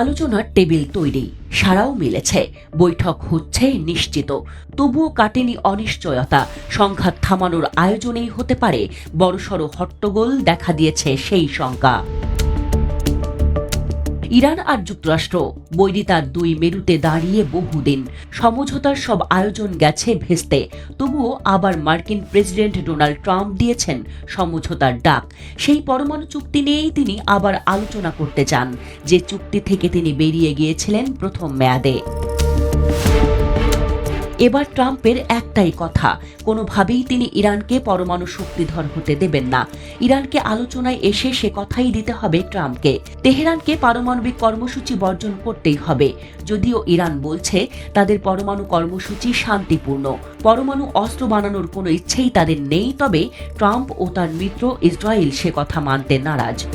আলোচনার টেবিল তৈরি, সারাও মিলেছে। বৈঠক হচ্ছে নিশ্চিত। তবুও কাটেনি অনিশ্চয়তা। সংঘাত থামানোর আয়োজনেই হতে পারে, বড়সড় হট্টগোল দেখা দিয়েছে সেই শঙ্কা ইরান আর যুক্তরাষ্ট্র। বৈরিতার দুই মেরুতে দাঁড়িয়ে বহুদিন। সমঝোতার সব আয়োজন গেছে ভেস্তে। তবুও আবার মার্কিন প্রেসিডেন্ট ডোনাল্ড ট্রাম্প দিয়েছেন সমঝোতার ডাক। সেই পরমাণু চুক্তি নিয়েই তিনি আবার আলোচনা করতে চান, যে চুক্তি থেকে তিনি বেরিয়ে গিয়েছিলেন প্রথম মেয়াদে। এবার ট্রাম্পের একটাই কথা। কোনোভাবেই তিনি ইরানকে পরমাণু শক্তিধর হতে দেবেন না। ইরানকে আলোচনায় এসে সে কথাই দিতে হবে ট্রাম্পকে। তেহরানকে পারমাণবিক কর্মসূচি বর্জন করতেই হবে। যদিও ইরান বলছে, তাদের পরমাণু কর্মসূচি শান্তিপূর্ণ। পরমাণু অস্ত্র বানানোর কোনো ইচ্ছেই তাদের নেই, তবে ট্রাম্প ও তার মিত্র ইসরায়েল সে কথা মানতে নারাজ।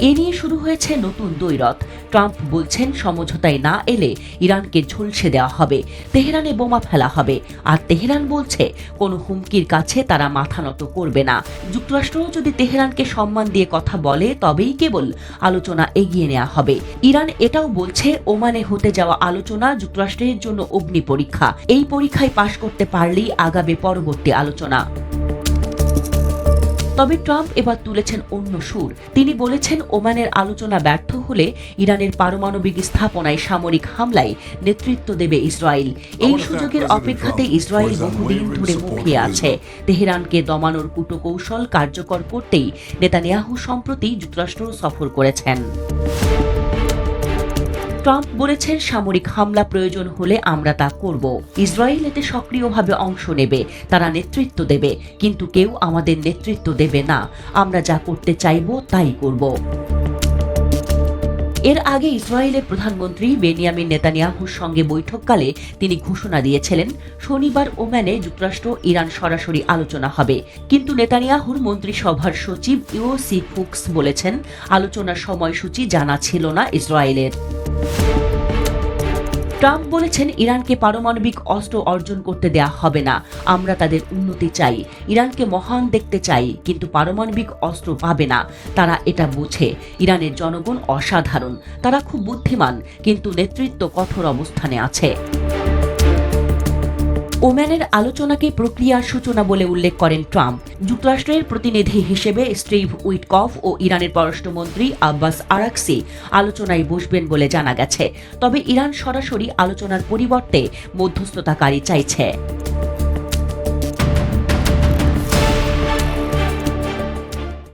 এ নিয়ে শুরু হয়েছে নতুন দৈরথ ট্রাম্প বলছেন, সমঝোতায় না এলে ইরানকে ঝলসে দেওয়া হবে, তেহরানে বোমা ফেলা হবে। আর তেহরান বলছে, কোনো হুমকির কাছে তারা মাথা নত করবে না। যুক্তরাষ্ট্রও যদি তেহরানকে সম্মান দিয়ে কথা বলে, তবেই কেবল আলোচনা এগিয়ে নেওয়া হবে। ইরান এটাও বলছে, ওমানে হতে যাওয়া আলোচনা যুক্তরাষ্ট্রের জন্য অগ্নি পরীক্ষা। এই পরীক্ষায় পাশ করতে পারলেই আগাবে পরবর্তী আলোচনা। তবে ট্রাম্প এবার তুলেছেন অন্য সুর। তিনি বলেছেন ওমানের আলোচনা ব্যর্থ হলে ইরানের পারমাণবিক স্থাপনায় সামরিক হামলায় নেতৃত্ব দেবে ইসরায়েল। এই সুযোগের অপেক্ষাতে ইসরায়েল বহুদিন ধরে মুখিয়ে আছে। তেহরানকে দমানোর কূটকৌশল কার্যকর করতেই নেতানিয়াহু সম্প্রতি যুক্তরাষ্ট্র সফর করেছেন। ট্রাম্প বলেছেন সামরিক হামলা প্রয়োজন হলে আমরা তা করব। ইসরায়েল এতে সক্রিয়ভাবে অংশ নেবে, তারা নেতৃত্ব দেবে, কিন্তু কেউ আমাদের নেতৃত্ব দেবে না। আমরা যা করতে চাইব তাই করব। এর আগে ইসরায়েলের প্রধানমন্ত্রী বেনিয়ামিন নেতানিয়াহুর সঙ্গে বৈঠককালে তিনি ঘোষণা দিয়েছিলেন, শনিবার ওম্যানে যুক্তরাষ্ট্র ইরান সরাসরি আলোচনা হবে। কিন্তু নেতানিয়াহুর মন্ত্রিসভার সচিব ইওসি ফুক্স বলেছেন, আলোচনার সময়সূচি জানা ছিল না ইসরায়েলের। ট্রাম্প বলেছেন ইরানকে পারমাণবিক অস্ত্র অর্জন করতে দেয়া হবে না। আমরা তাদের উন্নতি চাই। ইরানকে মহান দেখতে চাই, কিন্তু পারমাণবিক অস্ত্র পাবে না। তারা এটা বোঝে। ইরানের জনগণ অসাধারণ। তারা খুব বুদ্ধিমান, কিন্তু নেতৃত্ব কঠোর অবস্থানে আছে। ওম্যানের আলোচনাকে প্রক্রিয়ার সূচনা বলে উল্লেখ করেন ট্রাম্প। যুক্তরাষ্ট্রের প্রতিনিধি হিসেবে স্টিভ উইটকফ ও ইরানের পররাষ্ট্রমন্ত্রী আব্বাস আরাকসি আলোচনায় বসবেন বলে জানা গেছে। তবে ইরান সরাসরি আলোচনার পরিবর্তে মধ্যস্থতাকারী চাইছে।